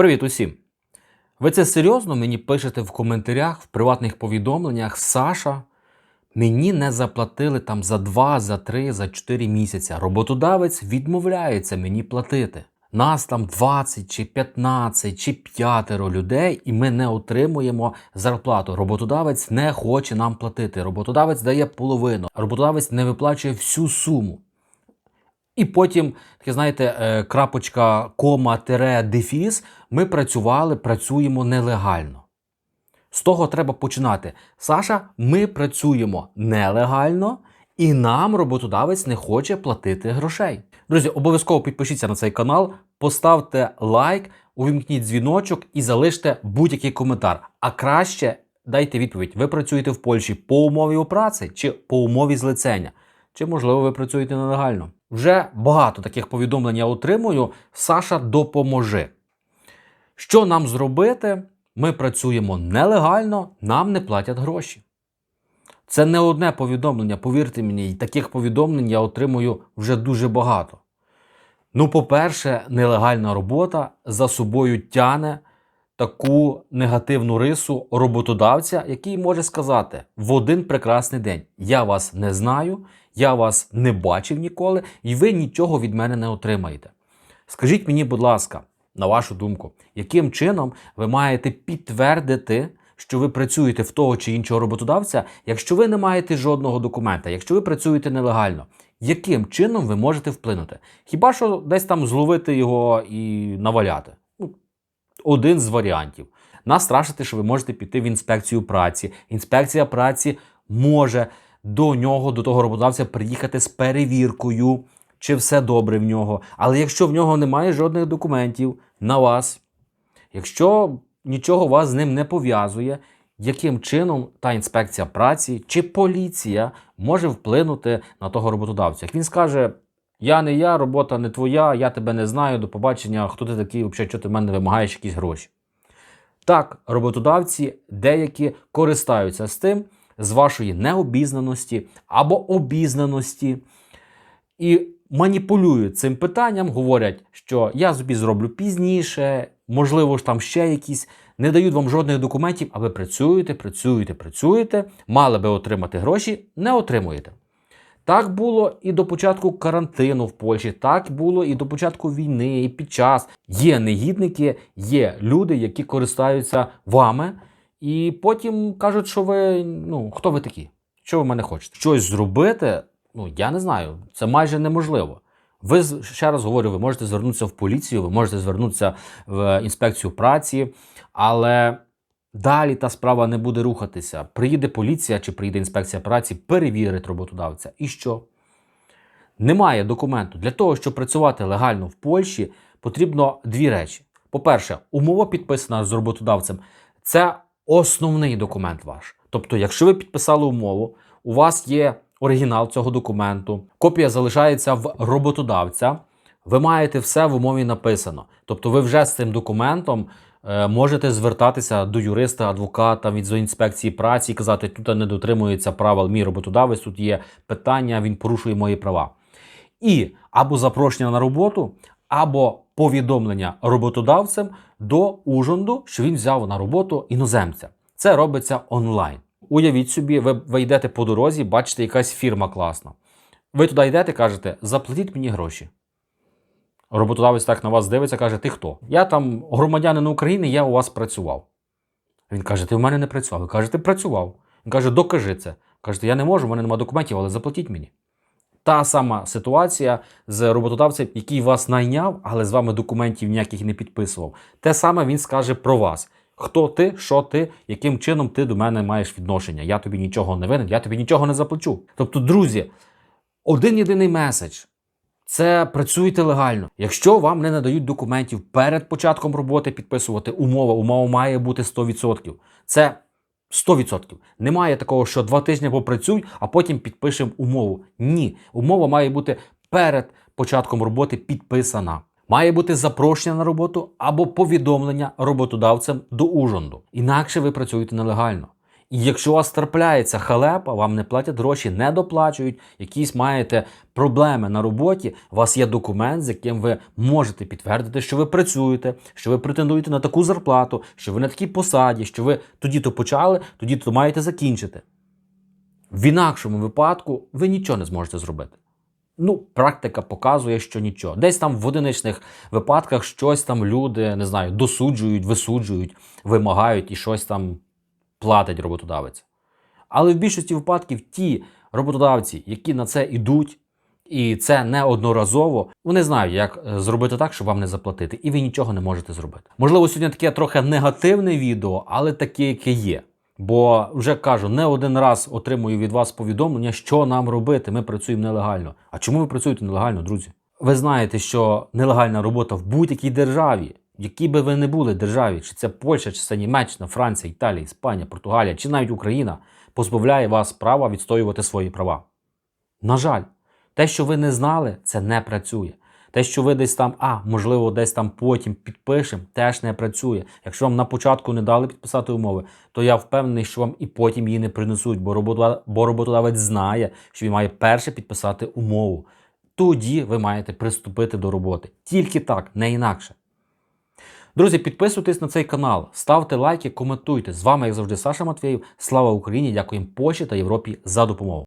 Привіт усім! Ви це серйозно мені пишете в коментарях, в приватних повідомленнях Саша. Мені не заплатили там за 2, за 3, за 4 місяці. Роботодавець відмовляється мені платити. Нас там 20 чи 15 чи 5 людей, і ми не отримуємо зарплату. Роботодавець не хоче нам платити. Роботодавець дає половину, роботодавець не виплачує всю суму. І потім, таке, знаєте, е, крапочка, кома, тире, дефіс, ми працювали, працюємо нелегально. З того треба починати. Саша, ми працюємо нелегально, і нам роботодавець не хоче платити грошей. Друзі, обов'язково підпишіться на цей канал, поставте лайк, увімкніть дзвіночок і залиште будь-який коментар. А краще дайте відповідь: ви працюєте в Польщі по умові праці чи по умові злицення? Чи, можливо, ви працюєте нелегально? Вже багато таких повідомлень я отримую. Саша, допоможи. Що нам зробити? Ми працюємо нелегально, нам не платять гроші. Це не одне повідомлення, повірте мені, і таких повідомлень я отримую вже дуже багато. Ну, по-перше, нелегальна робота за собою тяне таку негативну рису роботодавця, який може сказати в один прекрасний день: Я вас не знаю, я вас не бачив ніколи, і ви нічого від мене не отримаєте. Скажіть мені, будь ласка, на вашу думку, яким чином ви маєте підтвердити, що ви працюєте в того чи іншого роботодавця, якщо ви не маєте жодного документа, якщо ви працюєте нелегально, яким чином ви можете вплинути? Хіба що десь там зловити його і наваляти? Один з варіантів. Настрашити, що ви можете піти в інспекцію праці. Інспекція праці може до нього, до того роботодавця, приїхати з перевіркою, чи все добре в нього. Але якщо в нього немає жодних документів на вас, якщо нічого вас з ним не пов'язує, яким чином та інспекція праці чи поліція може вплинути на того роботодавця? Як він скаже. Я не я, робота не твоя, я тебе не знаю, до побачення, хто ти такий, взагалі, що ти в мене вимагаєш якісь гроші. Так, роботодавці деякі користаються з тим, з вашої необізнаності або обізнаності, і маніпулюють цим питанням, говорять, що я собі зроблю пізніше, можливо ж там ще якісь, не дають вам жодних документів, а ви працюєте, працюєте, працюєте, мали би отримати гроші, не отримуєте. Так було і до початку карантину в Польщі, так було і до початку війни, і під час. Є негідники, є люди, які користаються вами, і потім кажуть, що ви ну хто ви такі? Що ви мене хочете? Щось зробити? Ну я не знаю. Це майже неможливо. Ви ще раз говорю, ви можете звернутися в поліцію, ви можете звернутися в інспекцію праці, але далі та справа не буде рухатися. Приїде поліція чи приїде інспекція праці, перевірить роботодавця. І що? Немає документу. Для того, щоб працювати легально в Польщі, потрібно дві речі. По-перше, умова підписана з роботодавцем. Це основний документ ваш. Тобто, якщо ви підписали умову, у вас є оригінал цього документу, копія залишається в роботодавця. Ви маєте все в умові написано. Тобто, ви вже з цим документом можете звертатися до юриста, адвоката від інспекції праці і казати, тут не дотримується правил мій роботодавець, тут є питання, він порушує мої права. І або запрошення на роботу, або повідомлення роботодавцем до Ужонду, що він взяв на роботу іноземця. Це робиться онлайн. Уявіть собі, ви, ви йдете по дорозі, бачите, якась фірма класна. Ви туди йдете, кажете, заплатіть мені гроші. Роботодавець так на вас дивиться, каже: Ти хто? Я там громадянин України, я у вас працював. Він каже: Ти в мене не працював. Ви кажете, працював. Він каже, докажи це. Кажете, я не можу, в мене немає документів, але заплатіть мені. Та сама ситуація з роботодавцем, який вас найняв, але з вами документів ніяких не підписував. Те саме він скаже про вас. Хто ти, що ти, яким чином ти до мене маєш відношення? Я тобі нічого не винен, я тобі нічого не заплачу. Тобто, друзі, один єдиний меседж. Це працюйте легально. Якщо вам не надають документів перед початком роботи підписувати умова, умова має бути 100%. Це 100%. Немає такого, що два тижні попрацюй, а потім підпишемо умову. Ні, умова має бути перед початком роботи підписана. Має бути запрошення на роботу або повідомлення роботодавцем до ужонду. Інакше ви працюєте нелегально. І якщо у вас трапляється халепа, вам не платять гроші, не доплачують, якісь маєте проблеми на роботі, у вас є документ, з яким ви можете підтвердити, що ви працюєте, що ви претендуєте на таку зарплату, що ви на такій посаді, що ви тоді-то почали, тоді-то маєте закінчити. В інакшому випадку ви нічого не зможете зробити. Ну, практика показує, що нічого. Десь там в одиничних випадках щось там люди, не знаю, досуджують, висуджують, вимагають і щось там платить роботодавець. Але в більшості випадків ті роботодавці, які на це йдуть, і це неодноразово, вони знають, як е, зробити так, щоб вам не заплатити, і ви нічого не можете зробити. Можливо, сьогодні таке трохи негативне відео, але таке, яке є. Бо вже кажу, не один раз отримую від вас повідомлення, що нам робити. Ми працюємо нелегально. А чому ви працюєте нелегально, друзі? Ви знаєте, що нелегальна робота в будь-якій державі, якій би ви не були державі, чи це Польща, чи це Німеччина, Франція, Італія, Іспанія, Португалія, чи навіть Україна, позбавляє вас права відстоювати свої права. На жаль, те, що ви не знали, це не працює. Те, що ви десь там, а можливо, десь там потім підпишемо, теж не працює. Якщо вам на початку не дали підписати умови, то я впевнений, що вам і потім її не принесуть, бо роботодавець, бо роботодавець знає, що він має перше підписати умову. Тоді ви маєте приступити до роботи. Тільки так, не інакше. Друзі, підписуйтесь на цей канал, ставте лайки, коментуйте. З вами, як завжди, Саша Матвєєв. Слава Україні! Дякуємо Польщі та Європі за допомогу.